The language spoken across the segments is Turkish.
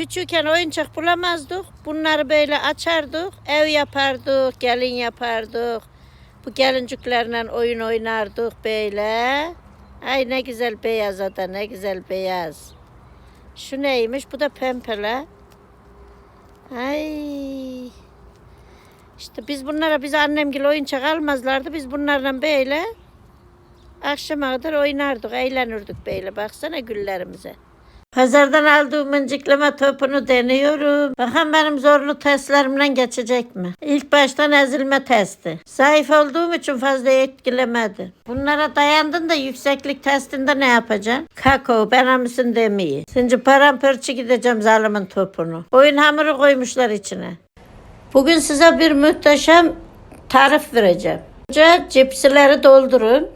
Küçükken oyuncak bulamazdık. Bunları böyle açardık. Ev yapardık, gelin yapardık. Bu gelinciklerle oyun oynardık böyle. Ay ne güzel beyaz o da ne güzel beyaz. Şu neymiş? Bu da pempele. Ay. İşte biz bunlara biz annemgil oyuncak almazlardı. Biz bunlarla böyle akşama kadar oynardık, eğlenirdik böyle. Baksana güllerimize. Pazardan aldığım mıncıklama topunu deniyorum. Bakın benim zorlu testlerimden geçecek mi? İlk baştan ezilme testi. Zayıf olduğum için fazla etkilemedi. Bunlara dayandın da yükseklik testinde ne yapacaksın? Kakao, ben mısın demeyi. Şimdi paramparça gideceğim zalimin topunu. Oyun hamuru koymuşlar içine. Bugün size bir muhteşem tarif vereceğim. Önce cipsileri doldurun.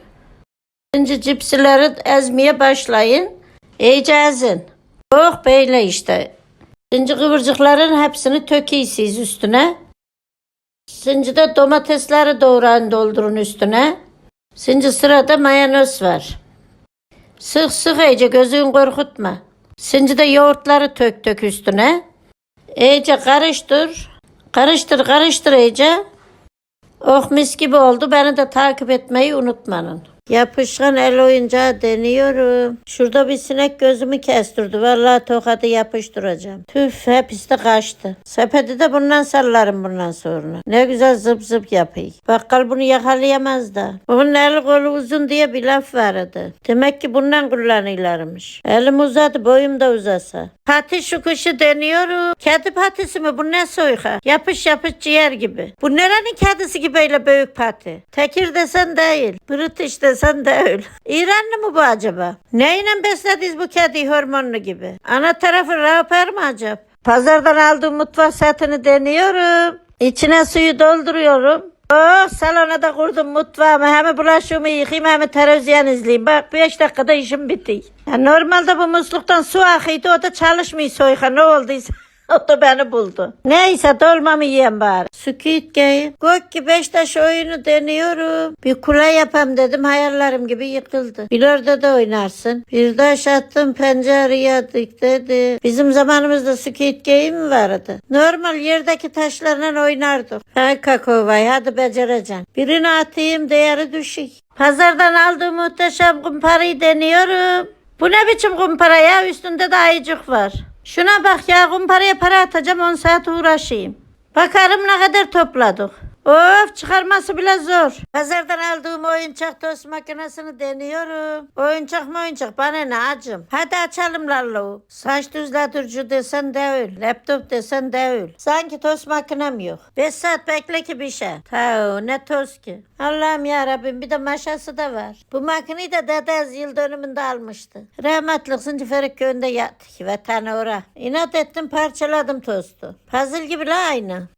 Şimdi cipsileri ezmeye başlayın. İyice ezin. Yok böyle işte. Şimdi kıvırcıkların hepsini töküyorsunuz üstüne. Şimdi de domatesleri doğrayın doldurun üstüne. Şimdi sırada mayonez var. Sık sık iyice gözün korkutma. Şimdi de yoğurtları tök tök üstüne. İyice karıştır. Karıştır karıştır iyice. Oh mis gibi oldu. Beni de takip etmeyi unutmayın. Yapışkan el oyuncağı deniyorum. Şurada bir sinek gözümü kestirdi. Vallahi tokadı yapıştıracağım. Tüf hepsi de kaçtı. Sepeti de bundan sallarım bundan sonra. Ne güzel zıp zıp yapayım. Bakkal bunu yakalayamaz da. Bunun eli kolu uzun diye bir laf vardı. Demek ki bundan kullanıyorlarmış. Elim uzadı boyum da uzasa. Pati şu kuşu deniyorum. Kedi patisi mi bu ne soyka? Yapış yapış ciğer gibi. Bu nerenin kedisi gibi öyle büyük pati? Tekir desen değil. British desen değil. İranlı mı bu acaba? Neyle beslediyiz bu kedi hormonlu gibi? Ana tarafı raper mi acaba? Pazardan aldığım mutfak setini deniyorum. İçine suyu dolduruyorum. Oh salona da kurdum mutfağımı. Hem bulaşığımı yıkayayım hem televizyon izleyeyim. Bak 5 dakikada işim bitti. Ya normalde bu musluktan su akıyordu. O da çalışmıyor soyka. Ne olduysa. O da beni buldu. Neyse dolmamı yiyeyim bari. Squid Game. Gök beş taş oyunu deniyorum. Bir kule yapam dedim hayallerim gibi yıkıldı. Bilardo da oynarsın. Bir taş attım pencereye dik dedi. Bizim zamanımızda Squid Game vardı? Normal yerdeki taşlarla oynardık. Hay kakao vay hadi becereceksin. Birini atayım değeri düşük. Pazardan aldığım muhteşem kumparayı deniyorum. Bu ne biçim kumpara ya? Üstünde de ayıcık var. Şuna bak ya kumparaya para atacağım 10 saat uğraşayım. Bakarım ne kadar topladık. Of çıkarması bile zor. Pazardan aldığım oyuncak tost makinesini deniyorum. Oyuncak mı oyuncak bana ne acım. Hadi açalım lallo. Saç düzletici desen değil. Laptop desen değil. Sanki tost makinem yok. 5 saat bekle ki bir şey. Tao ne tost ki. Allah'ım ya Rabbim bir de maşası da var. Bu makineyi de dedez yıl dönümünde almıştı. Rahmetlik Sıncıferik köyünde yattık. Vatanı ora. İnat ettim parçaladım tostu. Puzzle gibi la aynı.